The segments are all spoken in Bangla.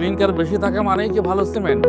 ক্লিনকার বেশি থাকা মানেই কি ভালো সিমেন্ট?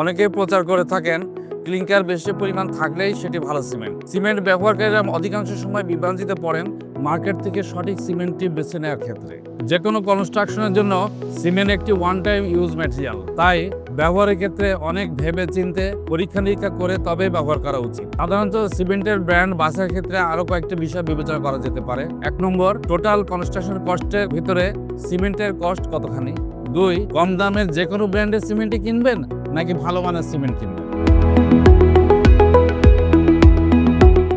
অনেকেই প্রচার করে থাকেন ক্লিনকার বেশি পরিমাণ থাকলেই সেটি ভালো সিমেন্ট। সিমেন্ট ব্যবহারকারীরা অধিকাংশ সময় বিভ্রান্তিতে পড়েন মার্কেট থেকে সঠিক সিমেন্টটি বেছে নেওয়ার ক্ষেত্রে। যে কোনো কনস্ট্রাকশনের জন্য সিমেন্ট একটি ওয়ান টাইম ইউজ ম্যাটেরিয়াল তাই ব্যবহারের ক্ষেত্রে অনেক ভেবে চিনতে পরীক্ষা নিরীক্ষা করে তবে ব্যবহার করা উচিত। সাধারণত সিমেন্টের ব্র্যান্ড বাছার ক্ষেত্রে আরও কয়েকটি বিষয় বিবেচনা করা যেতে পারে। এক নম্বর টোটাল কনস্ট্রাকশন কস্টের ভিতরে সিমেন্টের কস্ট কতখানি? দুই, কম দামের যে কোনো ব্র্যান্ডের সিমেন্টই কিনবেন নাকি ভালো মানের সিমেন্ট কিনবেন?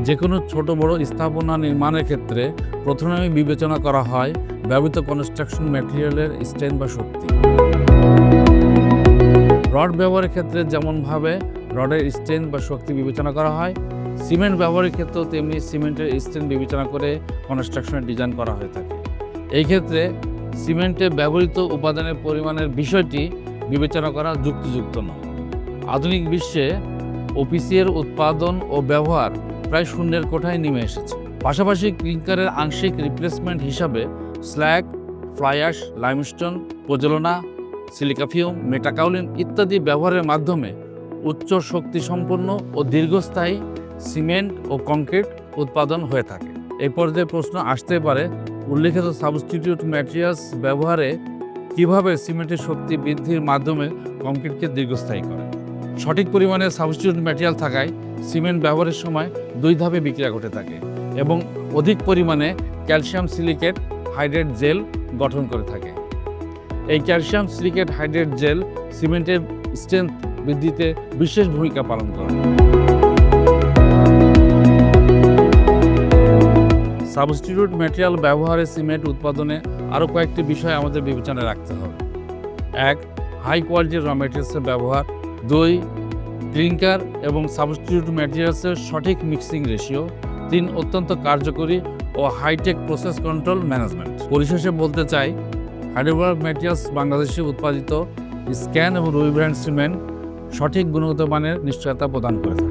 যে কোনো ছোট বড় স্থাপনা নির্মাণের ক্ষেত্রে প্রথমে বিবেচনা করা হয় ব্যবহৃত কনস্ট্রাকশন ম্যাটেরিয়ালের স্ট্রেংথ বা শক্তি। রড ব্যবহারের ক্ষেত্রে যেমনভাবে রডের স্ট্রেংথ বা শক্তি বিবেচনা করা হয়, সিমেন্ট ব্যবহারের ক্ষেত্রেও তেমনি সিমেন্টের স্ট্রেংথ বিবেচনা করে কনস্ট্রাকশনের ডিজাইন করা হয়ে থাকে। এই ক্ষেত্রে সিমেন্টে ব্যবহৃত উপাদানের পরিমাণের বিষয়টি বিবেচনা করা যুক্তিযুক্ত নয়। আধুনিক বিশ্বে ওপিসির উৎপাদন ও ব্যবহার প্রায় শূন্যের কোঠায় নেমে এসেছে। পাশাপাশি ক্লিংকারের আংশিক রিপ্লেসমেন্ট হিসাবে স্ল্যাগ ফ্লাইয়াশ লাইমস্টোন প্রজ্বলনা সিলিকাফিউম মেটাকাউলিন ইত্যাদি ব্যবহারের মাধ্যমে উচ্চ শক্তি সম্পন্ন ও দীর্ঘস্থায়ী সিমেন্ট ও কংক্রিট উৎপাদন হয়ে থাকে। এই পর্যায়ে প্রশ্ন আসতে পারে, উল্লেখিত সাবস্টিটিউট ম্যাটেরিয়ালস ব্যবহারে কীভাবে সিমেন্টের শক্তি বৃদ্ধির মাধ্যমে কংক্রিটকে দীর্ঘস্থায়ী করে? সঠিক পরিমাণে সাবস্টিটিউট ম্যাটেরিয়াল থাকায় সিমেন্ট ব্যবহারের সময় দুই ধাপে বিক্রিয়া ঘটে থাকে এবং অধিক পরিমাণে ক্যালসিয়াম সিলিকেট হাইড্রেট জেল গঠন করে থাকে। এই ক্যালসিয়াম সিলিকেট হাইড্রেট জেল সিমেন্টের স্ট্রেংথ বৃদ্ধিতে বিশেষ ভূমিকা পালন করে। সাবস্টিটিউট ম্যাটেরিয়াল ব্যবহারে সিমেন্ট উৎপাদনে আরও কয়েকটি বিষয় আমাদের বিবেচনায় রাখতে হবে। এক, হাই কোয়ালিটির র মেটেরিয়ালসের ব্যবহার। দুই ক্লিংকার এবং সাবস্টিটিউট ম্যাটেরিয়ালসের সঠিক মিক্সিং রেশিও। তিন, অত্যন্ত কার্যকরী ও high tech process control management. পরিশেষে বলতে চাই হাইড্রোবার্গ ম্যাটেরিয়ালস বাংলাদেশে উৎপাদিত স্ক্যান এবং রুই ব্র্যান্ড সিমেন্ট সঠিক গুণগত মানের নিশ্চয়তা প্রদান করে থাকে